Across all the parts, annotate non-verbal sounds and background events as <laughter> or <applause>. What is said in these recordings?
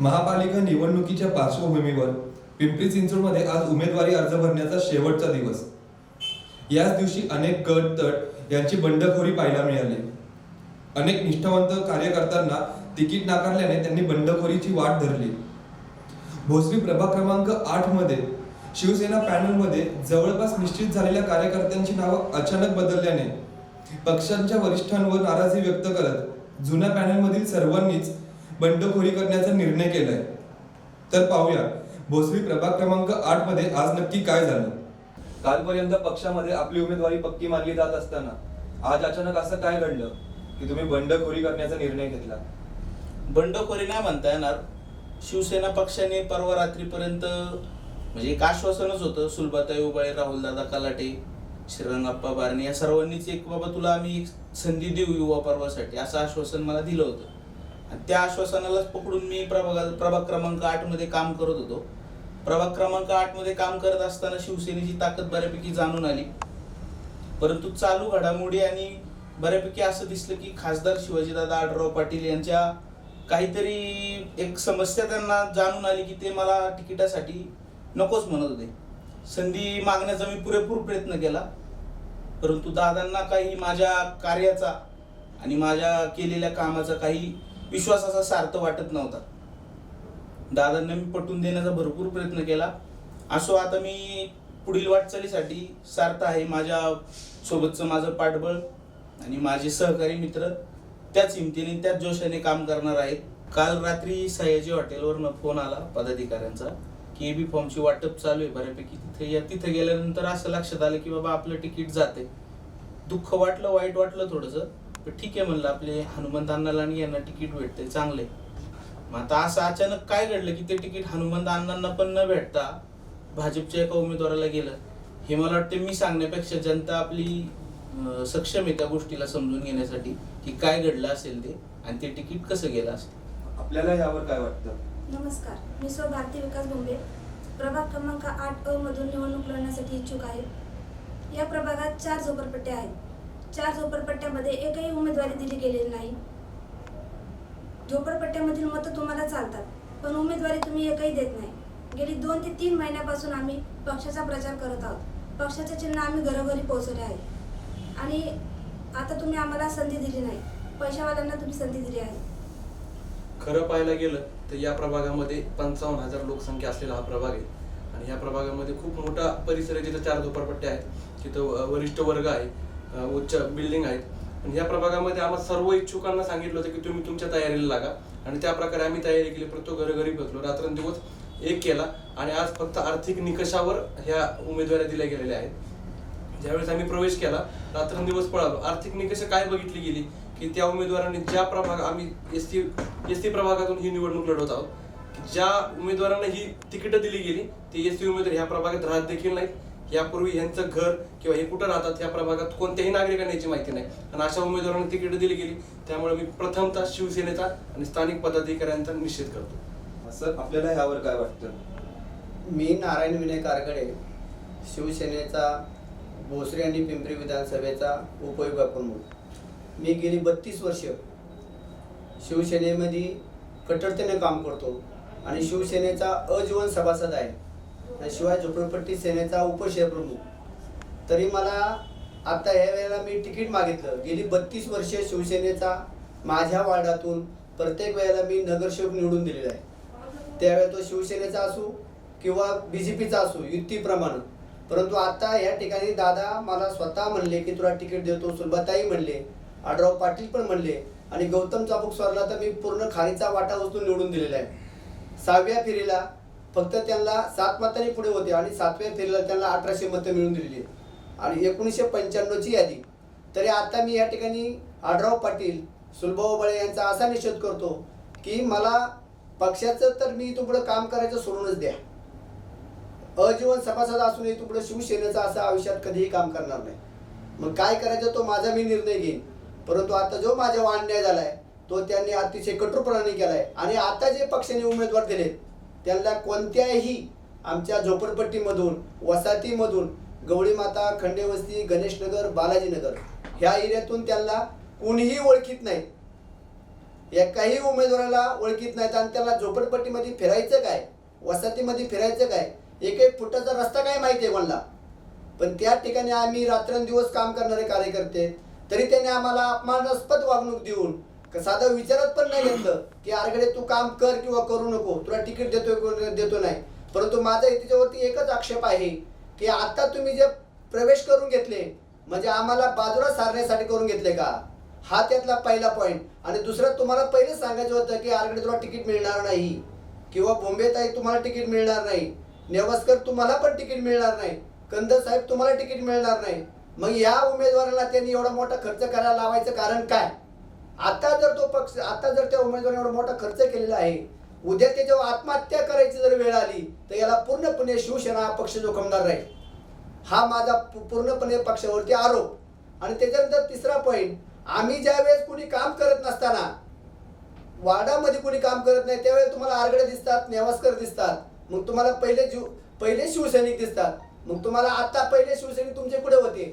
महापालिका निवडणुकीच्या पार्श्वभूमीवर पिंपरी चिंचवडमध्ये आज उमेदवारी अर्ज भरण्याचा शेवटचा दिवस. याच दिवशी अनेक गट तट यांची बंडखोरी पाहायला मिळाली. अनेक निष्ठावंत कार्यकर्त्यांना तिकीट नाकारल्याने त्यांनी बंडखोरीची वाट धरली. भोसरी प्रभाग क्रमांक आठमध्ये शिवसेना पॅनलमध्ये जवळपास निश्चित झालेल्या कार्यकर्त्यांची नावं अचानक बदलल्याने पक्षांच्या वरिष्ठांवर नाराजी व्यक्त करत जुन्या पॅनलमधील सर्वांनीच बंडखोरी करण्याचा निर्णय केलाय. तर पाहूया. भोसरी प्रभाग क्रमांक आठमध्ये आज नक्की काय झालं? कालपर्यंत पक्षामध्ये आपली उमेदवारी पक्की मानली जात असताना आज अचानक असं काय घडलं की तुम्ही बंडखोरी करण्याचा निर्णय घेतला? बंडखोरी नाही म्हणता येणार. शिवसेना पक्षाने परवा रात्रीपर्यंत म्हणजे एक आश्वासनच होतं सुलभाताई उबाळे राहुलदादा कलाटे श्रीरंगाप्पा बारणे या सर्वांनीच एक बाबा तुला आम्ही एक संधी देऊ युवा पर्वासाठी असं आश्वासन मला दिलं होतं. आणि त्या आश्वासनालाच पकडून मी प्रभाग प्रभाग क्रमांक आठमध्ये काम करत होतो. प्रभाग क्रमांक आठमध्ये काम करत असताना शिवसेनेची ताकद बऱ्यापैकी जाणून आली. परंतु चालू घडामोडी आणि बऱ्यापैकी असं दिसलं की खासदार शिवाजीदादा आढराव पाटील यांच्या काहीतरी एक समस्या त्यांना जाणून आली की ते मला तिकिटासाठी नकोच म्हणत होते. संधी मागण्याचा मी पुरेपूर प्रयत्न केला. परंतु दादांना काही माझ्या कार्याचा आणि माझ्या केलेल्या कामाचा काही विश्वासाचा सार्थ वाटत नव्हता. दादांना मी पटून देण्याचा भरपूर प्रयत्न केला. असो आता मी पुढील वाटचालीसाठी सार्थ आहे माझ्या सोबतचं माझं पाठबळ आणि माझे सहकारी मित्र त्याच हिमतीने त्याच जोशाने काम करणार आहेत. काल रात्री सयाजी हॉटेलवरनं फोन आला पदाधिकाऱ्यांचा की ए बी फॉर्मची वाटप चालू आहे बऱ्यापैकी. तिथे या तिथे गेल्यानंतर असं लक्षात आलं की बाबा आपलं तिकीट जाते दुःख वाटलं वाईट वाटलं थोडंसं. पण ठीक आहे म्हणलं आपले हनुमंत अण्णाला आणि यांना तिकीट भेटते चांगले मग आता असं अचानक काय घडलं की ते तिकीट हनुमंत अण्णांना पण न भेटता भाजपच्या एका उमेदवाराला गेलं? हे मला वाटतं मी सांगण्यापेक्षा जनता आपली सक्षम आहे त्या गोष्टीला समजून घेण्यासाठी की काय घडलं असेल ते आणि ते तिकीट कसं गेलं असेल. आपल्याला यावर काय वाटतं? नमस्कार मी स्व भारती विकास बोंबे प्रभाग क्रमांक आठ अ मधून निवडणूक लढण्यासाठी इच्छुक आहे. या प्रभागात चार झोपडपट्ट्या आहेत. चार झोपडपट्ट्यामध्ये एकही उमेदवारी दिली गेलेली नाही. झोपडपट्ट्यामधील मतं तुम्हाला चालतात पण उमेदवारी तुम्ही एकही देत नाही. गेली दोन ते तीन महिन्यापासून आम्ही पक्षाचा प्रचार करत आहोत. पक्षाचे चिन्ह आम्ही घरोघरी पोहोचले आहे आणि आता तुम्ही आम्हाला संधी दिली नाही. पैशावाल्यांना तुम्ही संधी दिली आहे. खरं पाहायला गेलं तर या प्रभागामध्ये पंचावन्न हजार लोकसंख्या असलेला हा प्रभाग आहे. आणि या प्रभागामध्ये खूप मोठा परिसर आहे जिथं चार झोपडपट्ट्या आहेत. तिथं वरिष्ठ वर्ग आहे. उच्च बिल्डिंग आहेत. आणि या प्रभागामध्ये आम्हाला सर्व इच्छुकांना सांगितलं होतं की तुम्ही तुमच्या तयारीला लागा. आणि त्या प्रकारे आम्ही तयारी केली. प्रत्येक घरोघरी बसलो. रात्रंदिवस एक केला. आणि आज फक्त आर्थिक निकषावर ह्या उमेदवाऱ्या दिल्या गेलेल्या आहेत. ज्यावेळेस आम्ही प्रवेश केला रात्रंदिवस पळालो. आर्थिक निकष काय बघितली गेली? की त्या उमेदवारांनी ज्या प्रभाग आम्ही एस टी एस टी प्रभागातून ही निवडणूक लढवत आहोत. ज्या उमेदवारांना ही तिकीटं दिली गेली ते एस टी उमेदवार ह्या प्रभागात राहत देखील नाहीत. यापूर्वी यांचं घर किंवा हे कुठं राहतात ह्या प्रभागात कोणत्याही नागरिकांना याची माहिती नाही. आणि अशा उमेदवारांना तिकीटं दिली गेली. त्यामुळे मी प्रथमतः शिवसेनेचा आणि स्थानिक पदाधिकाऱ्यांचा निषेध करतो. सर आपल्याला यावर काय वाटतं? मी नारायण विनय कारकडे शिवसेनेचा भोसरी आणि पिंपरी विधानसभेचा उपविभाग प्रमुख. मी गेली बत्तीस वर्ष शिवसेनेमध्ये कट्टरतेने काम करतो आणि शिवसेनेचा अजीवन सभासद आहे. शिवाय झोपडपट्टी सेनेचा उपशहप्रमुख तरी मला आता ह्या वेळेला मी तिकीट मागितलं. गेली बत्तीस वर्ष शिवसेनेचा माझ्या वार्डातून प्रत्येक वेळेला मी नगरसेवक निवडून दिलेला आहे. त्यावेळेला तो शिवसेनेचा असू किंवा बी जे पीचा असू युतीप्रमाणे. परंतु आता या ठिकाणी दादा मला स्वतः म्हणले की तुला तिकीट देतो. सुलभाताई म्हणले आडराव पाटील पण म्हणले आणि गौतम चाबूक स्वरला तर मी पूर्ण खारीचा वाटा उचलून निवडून दिलेला आहे. सहाव्या फेरीला फक्त त्यांना सात मतांनी पुढे होते आणि सातव्या फेरीला त्यांना अठराशे मतं मिळून दिलेली आणि एकोणीसशे पंच्याण्णवची यादी. तरी आता मी या ठिकाणी आढराव पाटील सुलभाऊ बळे यांचा असा निषेध करतो की मला पक्षाचं तर मी इथून पुढं काम करायचं सोडूनच द्या. अजीवन सभासद असूनही इथून पुढे शिवसेनेचं असं आयुष्यात कधीही काम करणार नाही. मग काय करायचं तो माझा मी निर्णय घेईन. परंतु आता जो माझ्या अन्याय झालाय तो त्यांनी अतिशय कठोरपणाने केलाय. आणि आता जे पक्षाने उमेदवार दिलेत त्यांना कोणत्याही आमच्या झोपडपट्टीमधून वसाहतीमधून गवळी माता खंडेवस्ती गणेशनगर बालाजीनगर ह्या एरियातून त्यांना कोणीही ओळखीत नाही. एकाही उमेदवाराला ओळखीत नाहीत आणि त्याला झोपडपट्टीमध्ये फिरायचं काय? वसाहतीमध्ये फिरायचं काय? एक एक फुटाचा रस्ता काय माहिती आहे कोणाला? पण त्या ठिकाणी आम्ही रात्रंदिवस काम करणारे कार्यकर्ते तरी त्याने आम्हाला अपमानास्पद वागणूक देऊन साधं विचारत पण नाही घेतलं की आरगडे तू काम कर किंवा करू नको तुला तिकीट देतो देतो नाही. परंतु माझा त्याच्यावरती एकच आक्षेप आहे की आता तुम्ही जे प्रवेश करून घेतले म्हणजे आम्हाला बाजूला सारण्यासाठी करून घेतले का? हा त्यातला पहिला पॉईंट आणि दुसरं तुम्हाला पहिले सांगायचं होतं की आरगडे तुला तिकीट मिळणार नाही किंवा बॉम्बे ताई तुम्हाला तिकीट मिळणार नाही नेवस्कर तुम्हाला पण तिकीट मिळणार नाही कंद साहेब तुम्हाला तिकीट मिळणार नाही. मग या उमेदवाराला त्यांनी एवढा मोठा खर्च करायला लावायचं कारण काय? आता जर तो पक्ष आता जर त्या उमेदवारावर मोठा खर्च केलेला आहे उद्या त्याच्यावर आत्महत्या करायची जर वेळ आली तर याला पूर्णपणे शिवसेना हा पक्ष जोखमदार राहील. हा माझा पूर्णपणे पक्षावरती आरोप. आणि त्याच्यानंतर तिसरा पॉईंट आम्ही ज्या वेळेस कुणी काम करत नसताना वाडामध्ये कुणी काम करत नाही त्यावेळेस तुम्हाला आरगडे दिसतात नेवास्कर दिसतात. मग तुम्हाला पहिले जीव पहिले शिवसैनिक दिसतात. मग तुम्हाला आता पहिले शिवसैनिक तुमचे पुढे होते?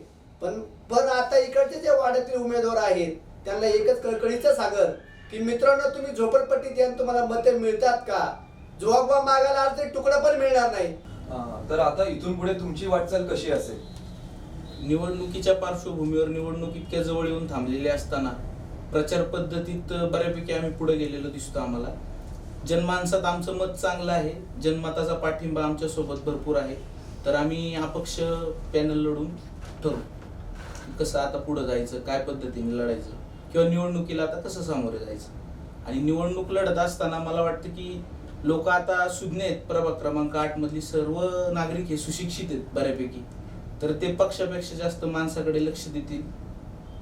पण पण आता इकडचे जे वाड्यातील उमेदवार आहेत त्यांना एकच कळकळीचं सांगल की मित्रांनो तुम्ही झोपडपट्टीत या तुम्हाला मते मिळतात का? जोगवा मागायला आला तरी तुकडा पण मिळणार नाही. अं, तर आता इथून पुढे तुमची वाटचाल कशी असेल? निवडणुकीच्या पार्श्वभूमीवर निवडणूक इतक्या जवळ येऊन थांबलेली असताना प्रचार पद्धतीत बऱ्यापैकी आम्ही पुढे गेलेलो दिसतो आम्हाला. जनमानसात आमचं मत चांगलं आहे. जनमताचा पाठिंबा आमच्यासोबत भरपूर आहे. तर आम्ही अपक्ष पॅनल लढून ठरवू. कसं आता पुढं जायचं काय पद्धतीने लढायचं? किंवा निवडणुकीला आता कसं सामोरे जायचं. आणि निवडणूक लढत असताना मला वाटतं की लोक आता सुज्ञ आहेत. प्रभाग क्रमांक आठ मधली सर्व नागरिक हे सुशिक्षित आहेत बऱ्यापैकी. तर ते पक्षापेक्षा जास्त माणसाकडे लक्ष देतील.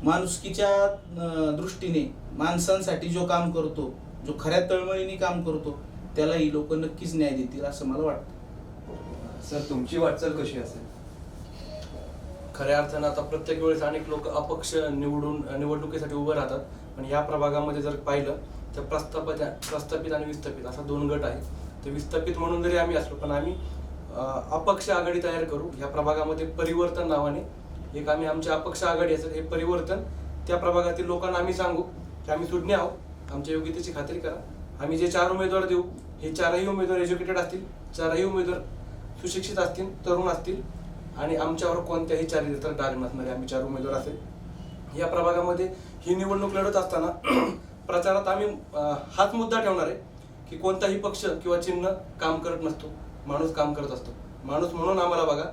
माणुसकीच्या दृष्टीने माणसांसाठी जो काम करतो जो खऱ्या तळमळीने काम करतो त्यालाही लोक नक्कीच न्याय देतील असं मला वाटतं. सर तुमची वाटचाल कशी असेल? खऱ्या अर्थानं आता प्रत्येक वेळेस अनेक लोक अपक्ष निवडून निवडणुकीसाठी उभं राहतात. पण या प्रभागामध्ये जर पाहिलं तर प्रस्थापित प्रस्थापित आणि विस्थापित असा दोन गट आहे. तर विस्थापित म्हणून जरी आम्ही असलो पण आम्ही अपक्ष आघाडी तयार करू या प्रभागामध्ये परिवर्तन नावाने. एक आम्ही आमची अपक्ष आघाडी असेल हे परिवर्तन त्या प्रभागातील लोकांना आम्ही सांगू की आम्ही सुज्ञ आहोत. आमच्या योग्यतेची खात्री करा. आम्ही जे चार उमेदवार देऊ हे चारही उमेदवार एज्युकेटेड असतील चारही उमेदवार सुशिक्षित असतील तरुण असतील. आणि आमच्यावर कोणत्याही चारित्र डाग नसणारे आम्ही चार उमेदवार असेल या प्रभागामध्ये ही निवडणूक लढत असताना <clears throat> प्रचारात आम्ही हाच मुद्दा ठेवणार आहे की कोणताही पक्ष किंवा चिन्ह काम करत नसतो. माणूस काम करत असतो. माणूस म्हणून आम्हाला बघा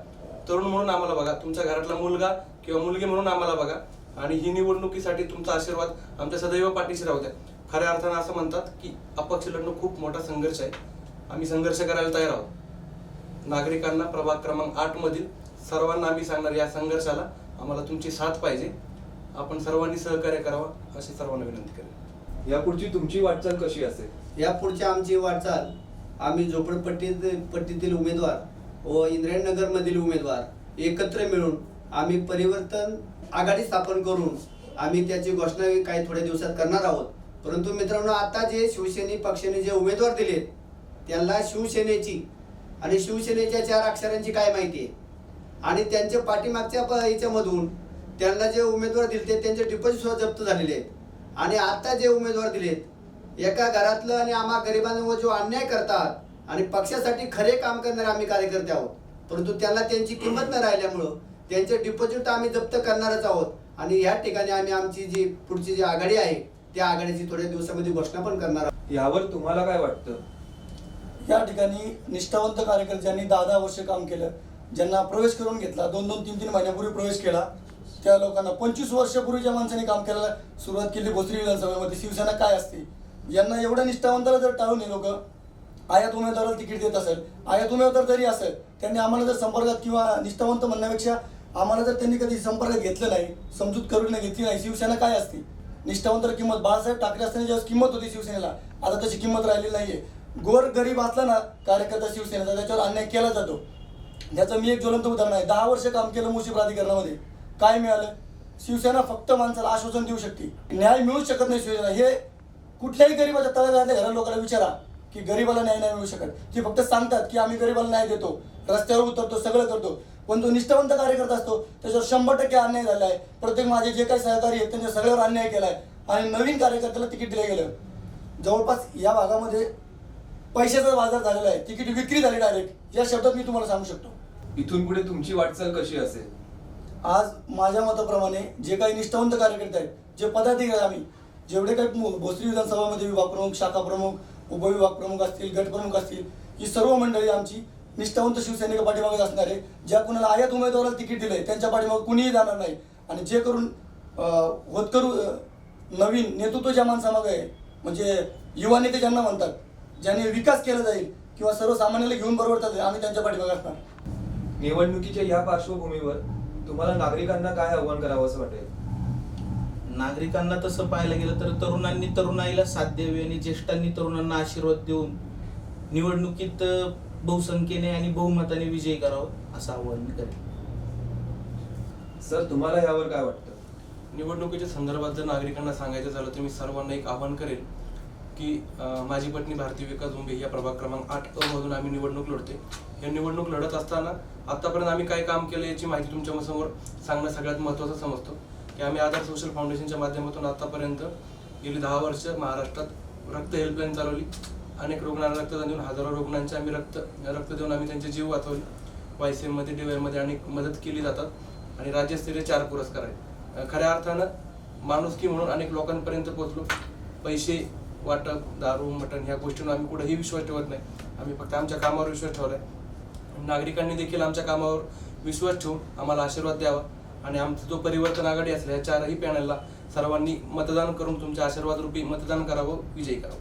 तरुण म्हणून आम्हाला बघा तुमच्या घरातला मुलगा किंवा मुलगी म्हणून आम्हाला बघा. आणि ही निवडणुकीसाठी तुमचा आशीर्वाद आमच्या सदैव पाठीशी राहू द्या. खऱ्या अर्थानं असं म्हणतात की अपक्ष लढणं खूप मोठा संघर्ष आहे. आम्ही संघर्ष करायला तयार आहोत. नागरिकांना प्रभाग क्रमांक आठ मधील सर्वांना आम्ही सांगणार या संघर्षाला आम्हाला तुमची साथ पाहिजे. आपण सर्वांनी सहकार्य करावं अशी सर्वांना विनंती करेन. यापुढची तुमची वाटचाल कशी असेल? या पुढची आमची वाटचाल आम्ही झोपडपट्टीत पट्टीतील उमेदवार व इंद्रायणनगर मधील उमेदवार एकत्र मिळून आम्ही परिवर्तन आघाडी स्थापन करून आम्ही त्याची घोषणा काही थोड्या दिवसात करणार आहोत. परंतु मित्रांनो आता जे शिवसेने पक्षाने जे उमेदवार दिलेत त्यांना शिवसेनेची आणि शिवसेनेच्या चार अक्षरांची काय माहिती आहे? आणि त्यांच्या पाठीमागच्या याच्यामधून त्यांना जे उमेदवार दिले त्यांचे डिपॉझिट सुद्धा जप्त झालेले आहेत. आणि आता जे उमेदवार दिलेत एका घरातलं आणि आम्हा गरिबांवर जो अन्याय करतात आणि पक्षासाठी खरे काम करणारे आम्ही कार्यकर्ते आहोत परंतु त्यांना त्यांची किंमत न राहिल्यामुळं त्यांचे डिपॉझिट आम्ही जप्त करणारच आहोत. आणि या ठिकाणी आम्ही आमची जी पुढची जी आघाडी आहे त्या आघाडीची थोड्या दिवसामध्ये घोषणा पण करणार आहोत. यावर तुम्हाला काय वाटतं? या ठिकाणी निष्ठावंत कार्यकर्ते ज्यांनी दहा दहा वर्ष काम केलं. ज्यांना प्रवेश करून घेतला दोन दोन तीन तीन महिन्यापूर्वी प्रवेश केला त्या लोकांना पंचवीस वर्षापूर्वी ज्या माणसाने काम करायला सुरुवात केली भोसरी विधानसभेमध्ये शिवसेना काय असते? यांना एवढ्या निष्ठावंताला जर टाळून हे लोक आयात उमेदवाराला तिकीट देत असेल आयात उमेदवार जरी असेल त्यांनी आम्हाला जर संपर्कात किंवा निष्ठावंत म्हणण्यापेक्षा आम्हाला जर त्यांनी कधी संपर्क घेतलं नाही समजूत करून घेतली नाही शिवसेना काय असते? निष्ठावंत किंमत बाळासाहेब ठाकरे असताना ज्यावेळेस किंमत होती शिवसेनेला आता तशी किंमत राहिलेली नाहीये. गोर गरीब असला ना कार्यकर्ता शिवसेनेचा त्याच्यावर अन्याय केला जातो. याचं मी एक ज्वलंत उदाहरण आहे. दहा वर्ष काम केलं मुशी प्राधिकरणामध्ये. काय मिळालं? शिवसेना फक्त माणसाला आश्वासन देऊ शकते. न्याय मिळू शकत नाही शिवसेना. हे कुठल्याही गरीबाच्या तळागाळातल्या घरा लोकांना विचारा की गरीबाला न्याय नाही मिळू शकत. ते फक्त सांगतात की आम्ही गरीबाला न्याय देतो. रस्त्यावर उतरतो सगळं करतो. पण जो निष्ठावंत कार्यकर्ता असतो त्याच्यावर शंभर टक्के अन्याय झाला आहे. प्रत्येक माझे जे काही सहकारी आहेत त्यांच्या सगळ्यावर अन्याय केलाय. आणि नवीन कार्यकर्त्याला तिकीट दिलं गेलं. जवळपास या भागामध्ये पैशाचा बाजार झालेला आहे. तिकीट विक्री झाली डायरेक्ट या शब्दात मी तुम्हाला सांगू शकतो. इथून पुढे तुमची वाटचाल कशी असेल? आज माझ्या मताप्रमाणे जे काही निष्ठावंत कार्यकर्ते आहेत जे पदाधिकारी आम्ही जेवढे काही भोसरी विधानसभामध्ये विभाग प्रमुख शाखा प्रमुख उपविभाग प्रमुख असतील गटप्रमुख असतील ही सर्व मंडळी आमची निष्ठावंत शिवसैनिक पाठीमागे असणार आहे. ज्या कुणाला आयात उमेदवाराला तिकीट दिलंय त्यांच्या पाठीमागे कुणीही जाणार नाही. आणि जे करून होतकरू नवीन नेतृत्व ज्या माणसामागे आहे म्हणजे युवा नेते ज्यांना म्हणतात ज्यांनी विकास केला जाईल किंवा सर्वसामान्याला घेऊन बरोबर आम्ही त्यांच्या पाठीमागे असणार. निवडणुकीच्या या पार्श्वभूमीवर तुम्हाला नागरिकांना काय आव्हान करावं असं वाटेल? नागरिकांना तसं पाहायला गेलं तर तरुणांनी तरुणाईला साथ द्यावी आणि ज्येष्ठांनी तरुणांना आशीर्वाद देऊन निवडणुकीत बहुसंख्येने आणि बहुमताने विजयी करावं असं आव्हान मी करेन. सर तुम्हाला यावर काय वाटतं? निवडणुकीच्या संदर्भात जर नागरिकांना सांगायचं झालं तर मी सर्वांना एक आवाहन करेन की माझी पत्नी भारती विकास उंबे या प्रभाग क्रमांक आठ अ मधून आम्ही निवडणूक लढते हे निवडणूक लढत असताना आतापर्यंत आम्ही काय काम केलं याची माहिती तुमच्यासमोर सांगणं सगळ्यात महत्त्वाचं समजतो. की आम्ही आधार सोशल फाउंडेशनच्या माध्यमातून आतापर्यंत गेली दहा वर्ष महाराष्ट्रात रक्त हेल्पलाईन चालवली. अनेक रुग्णांना रक्तदान देऊन हजारो रुग्णांचे आम्ही रक्त रक्त देऊन आम्ही त्यांचे जीव वाचवले. वायसीएममध्ये डीवायमध्ये अनेक मदत केली जातात आणि राज्यस्तरीय चार पुरस्कार आहेत. खऱ्या अर्थानं माणुसकी म्हणून अनेक लोकांपर्यंत पोहोचलो. पैसे वाटप दारू मटण ह्या गोष्टींवर आम्ही कुठेही विश्वास ठेवत नाही. आम्ही फक्त आमच्या कामावर विश्वास ठेवलाय. नागरिकांनी देखील आमच्या कामावर विश्वास ठेवून आम्हाला आशीर्वाद द्यावा आणि आमचा जो परिवर्तन आघाडी असेल या चारही पॅनलला सर्वांनी मतदान करून तुमच्या आशीर्वाद रूपी मतदान करावं विजयी करावं.